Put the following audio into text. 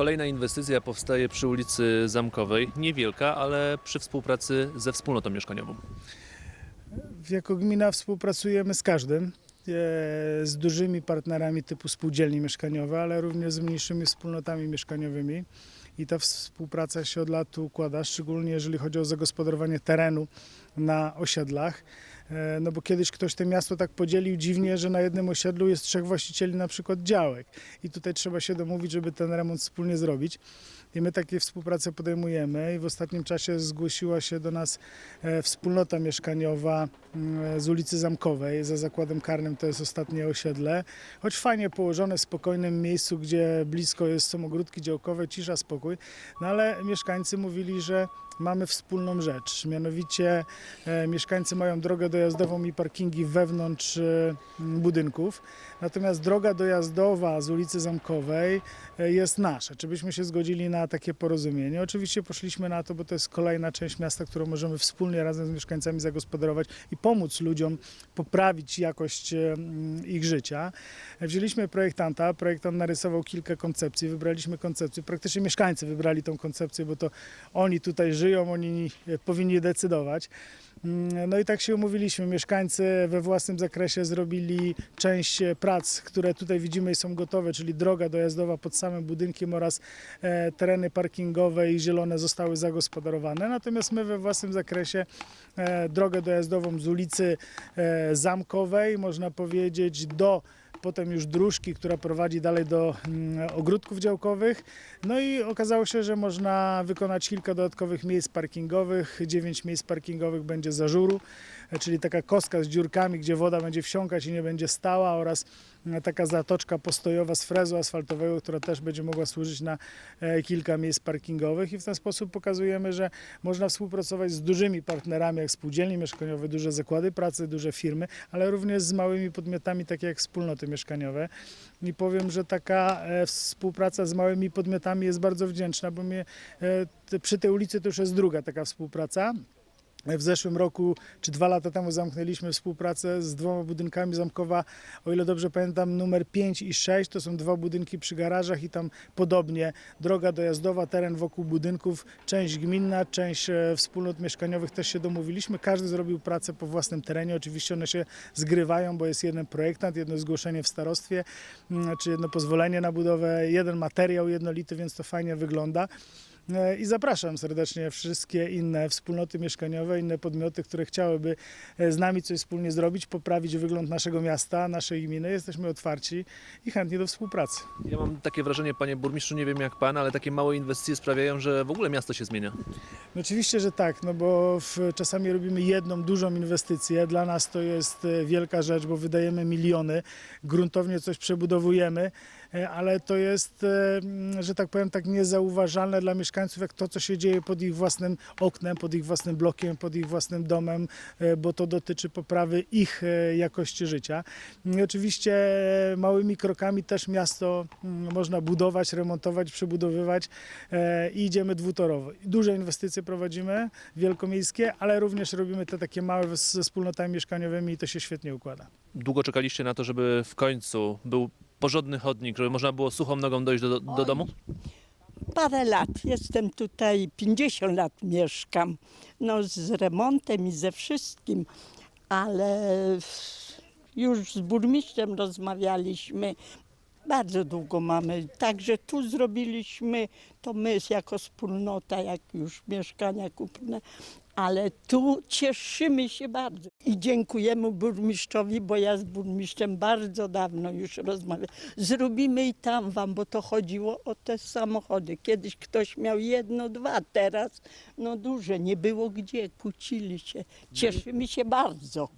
Kolejna inwestycja powstaje przy ulicy Zamkowej. Niewielka, ale przy współpracy ze wspólnotą mieszkaniową. Jako gmina współpracujemy z każdym, z dużymi partnerami typu spółdzielni mieszkaniowe, ale również z mniejszymi wspólnotami mieszkaniowymi. I ta współpraca się od lat układa, szczególnie jeżeli chodzi o zagospodarowanie terenu na osiedlach. E, No bo kiedyś ktoś to miasto tak podzielił dziwnie, że na jednym osiedlu jest trzech właścicieli na przykład działek. I tutaj trzeba się domówić, żeby ten remont wspólnie zrobić. I my takie współpracę podejmujemy i w ostatnim czasie zgłosiła się do nas e, wspólnota mieszkaniowa mm, z ulicy Zamkowej za zakładem karnym, to jest ostatnie osiedle. Choć fajnie położone w spokojnym miejscu, gdzie blisko jest, są ogródki działkowe, cisza, spokój. No ale mieszkańcy mówili, że mamy wspólną rzecz. Mianowicie e, mieszkańcy mają drogę dojazdową i parkingi wewnątrz e, budynków. Natomiast droga dojazdowa z ulicy Zamkowej e, jest nasza. Czy byśmy się zgodzili na takie porozumienie? Oczywiście poszliśmy na to, bo to jest kolejna część miasta, którą możemy wspólnie razem z mieszkańcami zagospodarować i pomóc ludziom poprawić jakość ich życia. Wzięliśmy projektanta, projektant narysował kilka koncepcji, wybraliśmy koncepcję, praktycznie mieszkańcy wybrali tą koncepcję, bo to oni tutaj żyją, oni e, powinni decydować. Mm, No i tak się umówiliśmy. Mieszkańcy we własnym zakresie zrobili część e, prac, które tutaj widzimy i są gotowe, czyli droga dojazdowa pod samym budynkiem oraz e, tereny parkingowe i zielone zostały zagospodarowane. Natomiast my we własnym zakresie e, drogę dojazdową z ulicy Zamkowej, można powiedzieć, do potem już dróżki, która prowadzi dalej do mm, ogródków działkowych. No i okazało się, że można wykonać kilka dodatkowych miejsc parkingowych. Dziewięć miejsc parkingowych będzie za żuru, e, czyli taka kostka z dziurkami, gdzie woda będzie wsiąkać i nie będzie stała oraz taka zatoczka postojowa z frezu asfaltowego, która też będzie mogła służyć na e, kilka miejsc parkingowych i w ten sposób pokazujemy, że można współpracować z dużymi partnerami, jak spółdzielnie mieszkaniowe, duże zakłady pracy, duże firmy, ale również z małymi podmiotami, takie jak wspólnoty mieszkaniowe. I powiem, że taka e, współpraca z małymi podmiotami jest bardzo wdzięczna, bo mnie, e, przy tej ulicy to już jest druga taka współpraca. W zeszłym roku, czy dwa lata temu zamknęliśmy współpracę z dwoma budynkami Zamkowa, o ile dobrze pamiętam, numer 5 i 6, to są dwa budynki przy garażach i tam podobnie droga dojazdowa, teren wokół budynków, część gminna, część e, wspólnot mieszkaniowych też się domówiliśmy. Każdy zrobił pracę po własnym terenie, oczywiście one się zgrywają, bo jest jeden projektant, jedno zgłoszenie w starostwie, mm, czy jedno pozwolenie na budowę, jeden materiał jednolity, więc to fajnie wygląda. E, I zapraszam serdecznie wszystkie inne wspólnoty mieszkaniowe, inne podmioty, które chciałyby e, z nami coś wspólnie zrobić, poprawić wygląd naszego miasta, naszej gminy. Jesteśmy otwarci i chętni do współpracy. Ja mam takie wrażenie, panie burmistrzu, nie wiem jak pan, ale takie małe inwestycje sprawiają, że w ogóle miasto się zmienia. No oczywiście, że tak, no bo czasami robimy jedną dużą inwestycję. Dla nas to jest e, wielka rzecz, bo wydajemy miliony, gruntownie coś przebudowujemy, ale to jest, że tak powiem, tak niezauważalne dla mieszkańców, jak to, co się dzieje pod ich własnym oknem, pod ich własnym blokiem, pod ich własnym domem, e, bo to dotyczy poprawy ich e, jakości życia. I oczywiście małymi krokami też miasto mm, można budować, remontować, przebudowywać e, i idziemy dwutorowo. Duże inwestycje prowadzimy, wielkomiejskie, ale również robimy te takie małe z- ze wspólnotami mieszkaniowymi i to się świetnie układa. Długo czekaliście na to, żeby w końcu był porządny chodnik, żeby można było suchą nogą dojść do, do Oj. domu? Parę lat, jestem tutaj, 50 lat mieszkam, no z remontem i ze wszystkim, ale już z burmistrzem rozmawialiśmy, bardzo długo mamy, także tu zrobiliśmy, to my jako wspólnota, jak już mieszkania kupne, ale tu cieszymy się bardzo i dziękujemy burmistrzowi, bo ja z burmistrzem bardzo dawno już rozmawiam. Zrobimy i tam wam, bo to chodziło o te samochody. Kiedyś ktoś miał jedno, dwa, teraz no duże, nie było gdzie, kłócili się. Cieszymy się bardzo.